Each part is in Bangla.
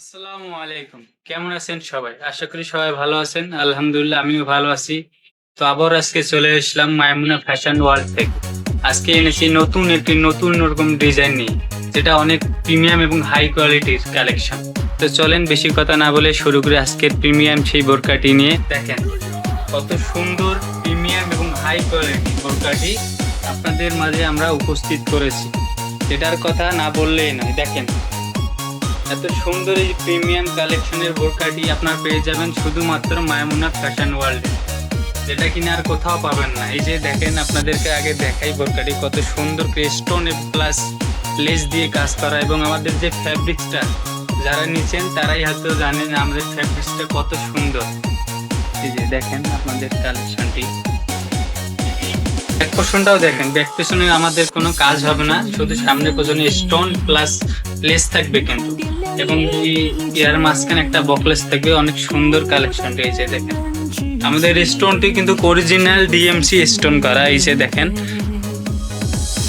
আসসালামু আলাইকুম। কেমন আছেন সবাই? আশা করি সবাই ভালো আছেন। আলহামদুলিল্লাহ, আমিও ভালো আছি। তো আবার আজকে চলে এসলাম মায়মুনা ফ্যাশন ওয়ার্ল্ড থেকে। আজকে এনেছি নতুন একটি, নতুন রকম ডিজাইন নিয়ে, যেটা অনেক প্রিমিয়াম এবং হাই কোয়ালিটির কালেকশন। তো চলেন বেশি কথা না বলে শুরু করে আজকের প্রিমিয়াম সেই বোরকাটি নিয়ে। দেখেন, কত সুন্দর প্রিমিয়াম এবং হাই কোয়ালিটি বোরকাটি আপনাদের মাঝে আমরা উপস্থিত করেছি। এটার কথা না বললেই নয়। দেখেন এত সুন্দর এই প্রিমিয়াম কালেকশনের বোরকাটি আপনার পেয়ে যাবেন শুধুমাত্র মায়ামুনা ফ্যাশন ওয়ার্ল্ডে। যেটা কিনা আর কোথাও পাবেন না। এই যে দেখেন আপনাদেরকে আগে দেখাই বোরকাটি কত সুন্দর স্টোন প্লাস লেস দিয়ে কাজ করা এবং আমাদের যে ফ্যাব্রিক্সটা যারা নিচ্ছেন তারাই হয়তো জানেন আমাদের ফ্যাব্রিক্সটা কত সুন্দর। এই যে দেখেন আপনাদের কালেকশনটি। ব্যাক পোর্শনটাও দেখেন ব্যাক পেছনে আমাদের কোনো কাজ হবে না, শুধু সামনে পেছনে স্টোন প্লাস লেস থাকবে কিন্তু। এবং ইয়ার মাঝখানে একটা বকলেস থাকবে অনেক সুন্দর কালেকশন রয়েছে, দেখেন। আমাদের স্টোনটি কিন্তু অরিজিনাল ডিএমসি স্টোন করা যে দেখেন।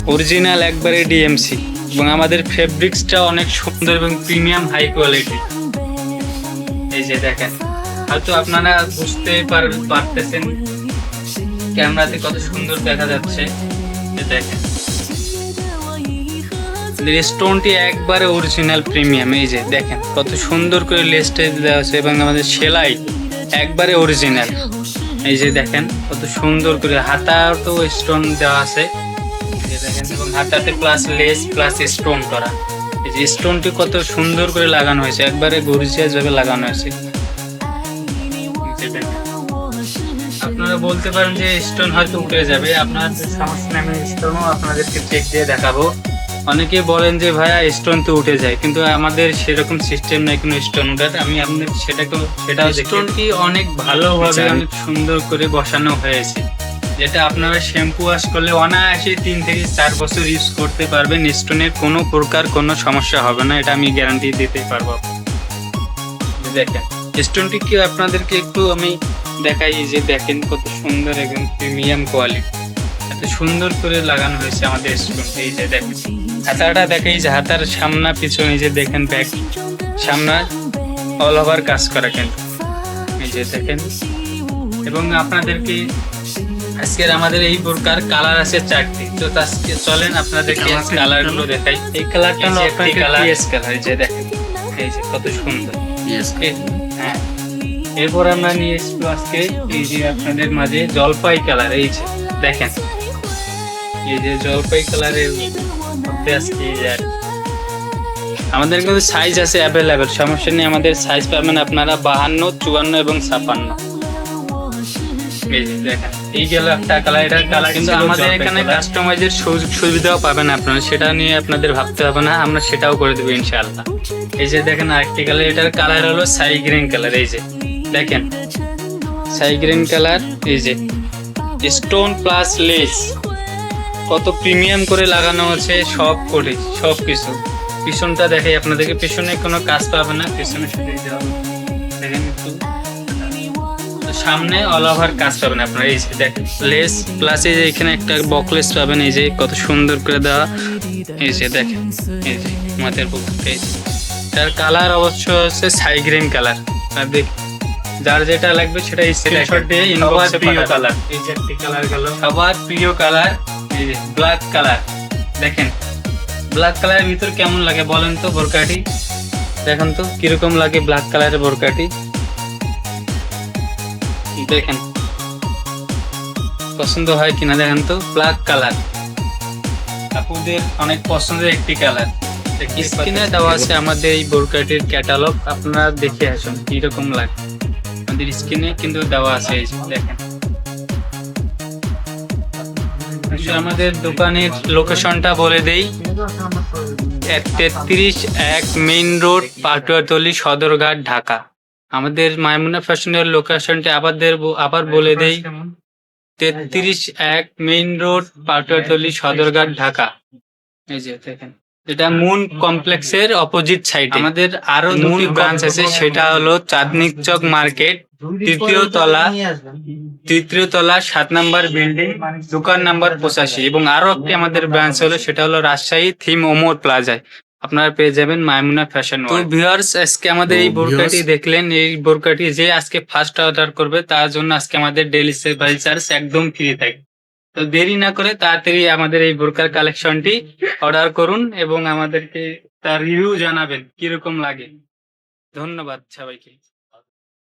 অরিজিনাল একবারে ডিএমসি এবং আমাদের ফেব্রিক্সটা অনেক সুন্দর এবং প্রিমিয়াম হাই কোয়ালিটি এই যে দেখেন, হয়তো আপনারা বুঝতে পার- পারতেছেন ক্যামেরাতে কত সুন্দর দেখা যাচ্ছে। দেখেন। স্টোনটি একবারে অরিজিনাল প্রিমিয়াম এই যে দেখেন, কত সুন্দর করে লেস্টে দেওয়া আছে এবং আমাদের সেলাই একবারে অরিজিনাল এই যে দেখেন, কত সুন্দর করে হাতাতেও স্টোন দেওয়া আছে। এবং হাতাতে প্লাস লেস প্লাস স্টোন করা। এই যে স্টোনটি কত সুন্দর করে লাগানো হয়েছে, একবারে গরিজিয়াস ভাবে লাগানো হয়েছে। আপনারা বলতে পারেন যে স্টোন হয়তো উঠে যাবে আপনার সমস্যা আমি স্টোনও আপনাদেরকে চেক দিয়ে দেখাবো। অনেকে বলেন যে ভাইয়া স্টোন তো উঠে যায়। কিন্তু আমাদের সেরকম সিস্টেম নাই কোনো স্টোন উঠার আমি আপনাদের সেটাকে সেটাও স্টোনটি অনেক ভালোভাবে অনেক সুন্দর করে বসানো হয়েছে। যেটা আপনারা শ্যাম্পু ওয়াশ করলে অনায়াসে তিন থেকে চার বছর ইউজ করতে পারবেন। স্টোনের কোনো প্রকার কোনো সমস্যা হবে না। এটা আমি গ্যারান্টি দিতে পারব দেখেন স্টোনটি কি আপনাদেরকে একটু আমি দেখাই যে দেখেন কত সুন্দর একদম প্রিমিয়াম কোয়ালিটি এত সুন্দর করে লাগানো হয়েছে আমাদের স্টোনটি এই যে দেখেন। হাতাটা দেখে এই যে হাতার সামনা পিছনে যে দেখেন ব্যাক সামনা অল ওভার কাজ করা কিন্তু। এই যে দেখেন। এবং আপনাদেরকে আজকের আমাদের এই প্রকার কালার আছে চারটি। তো আজকে চলেন আপনাদেরকে কালারগুলো দেখাই। এই কালারটা হলো আপনার কালার যে দেখেন। এই যে কত সুন্দর। এই- হ্যাঁ। এরপর আমরা নিয়ে এসেছি আজকে এই যে আপনাদের মাঝে জলপাই কালার এই যে দেখেন। এই যে জলপাই কালারের মধ্যে আর- আমাদের কিন্তু সাইজ আছে অ্যাভেলেবেল সমস্যা নেই আমাদের সাইজ পাবেন আপনারা বাহান্ন চুয়ান্ন এবং ছাপান্ন। এই গেল একটা কালার এটার কালার কিন্তু আমাদের এখানে কাস্টমাইজের সুযোগ সুবিধাও পাবেন আপনারা সেটা নিয়ে আপনাদের ভাবতে হবে না আমরা সেটাও করে দেবো ইনশাআল্লাহ। এই যে দেখেন আরেকটি কালার এটার কালার হলো সাই গ্রিন কালার এই যে দেখেন। সাই গ্রিন কালার এই যে স্টোন প্লাস লেস কত প্রিমিয়াম করে লাগানো আছে, সব করে, সব কিছু। পিছনটা দেখাই, আপনাদেরকে পিছনে কোনো কাজ পাবে না, পিছনে শুধু দেখেন সামনে অল ওভার কাজ পাবেন আপনারা, এই যে দেখেন লেস প্লাস এই যে এখানে একটা বকলেস পাবেন, এই যে কত সুন্দর করে দেওয়া। এই যে দেখেন, এই যে এই যে। তার কালার অবশ্য হচ্ছে সাই গ্রিন কালার আর দেখ যার যেটা লাগবে সেটা স্ক্রিনশট দিয়ে ইনবক্সে প্রিয় কালার এই একটি কালার গেল। সবার প্রিয় কালার এই যে ব্ল্যাক কালার দেখেন ব্ল্যাক কালারের ভিতর কেমন লাগে বলেন তো বোরকাটি? দেখেন তো কীরকম লাগে ব্ল্যাক কালারের বোরকাটি? দেখেন পছন্দ হয় কিনা দেখেন তো ব্ল্যাক কালার আপুদের অনেক পছন্দের একটি কালার স্ক্রিনে দেওয়া আছে আমাদের এই বোরকাটির ক্যাটালগ আপনারা দেখে আসুন কীরকম লাগে। আমাদের স্ক্রিনে কিন্তু দেওয়া আছে দেখেন। আমাদের দোকানের লোকেশনটা বলে দেই। তেত্রিশ এক মেইন রোড পাটুয়াতলি সদরঘাট ঢাকা। আমাদের মায়মুনা ফ্যাশনের লোকেশনটা আবার আবার বলে দেই। তেত্রিশ এক মেইন রোড পাটুয়াতলি সদরঘাট ঢাকা। এই যে দেখেন। এটা মুন কমপ্লেক্সের অপোজিট সাইড আমাদের আরও মুন ব্রাঞ্চ আছে সেটা হলো চাঁদনি চক মার্কেট তৃতীয় তলা তৃতীয় তলা সাত নাম্বার বিল্ডিং দোকান নাম্বার পঁচাশি। এবং আরও একটি আমাদের ব্রাঞ্চ হলো সেটা হলো রাজশাহী থিম ওমর প্লাজায়। আপনারা পেয়ে যাবেন মাইমুনা ফ্যাশন তো ভিউয়ার্স আজকে আমাদের এই বোরকাটি দেখলেন এই বোরকাটি যে আজকে ফার্স্ট অর্ডার করবে তার জন্য আজকে আমাদের ডেলি সেভারি চার্জ একদম ফ্রি থাকে। তো দেরি না করে তাড়াতাড়ি আমাদের এই বোরকার কালেকশনটি অর্ডার করুন এবং আমাদেরকে তার রিভিউ জানাবেন কীরকম লাগে। ধন্যবাদ সবাইকে।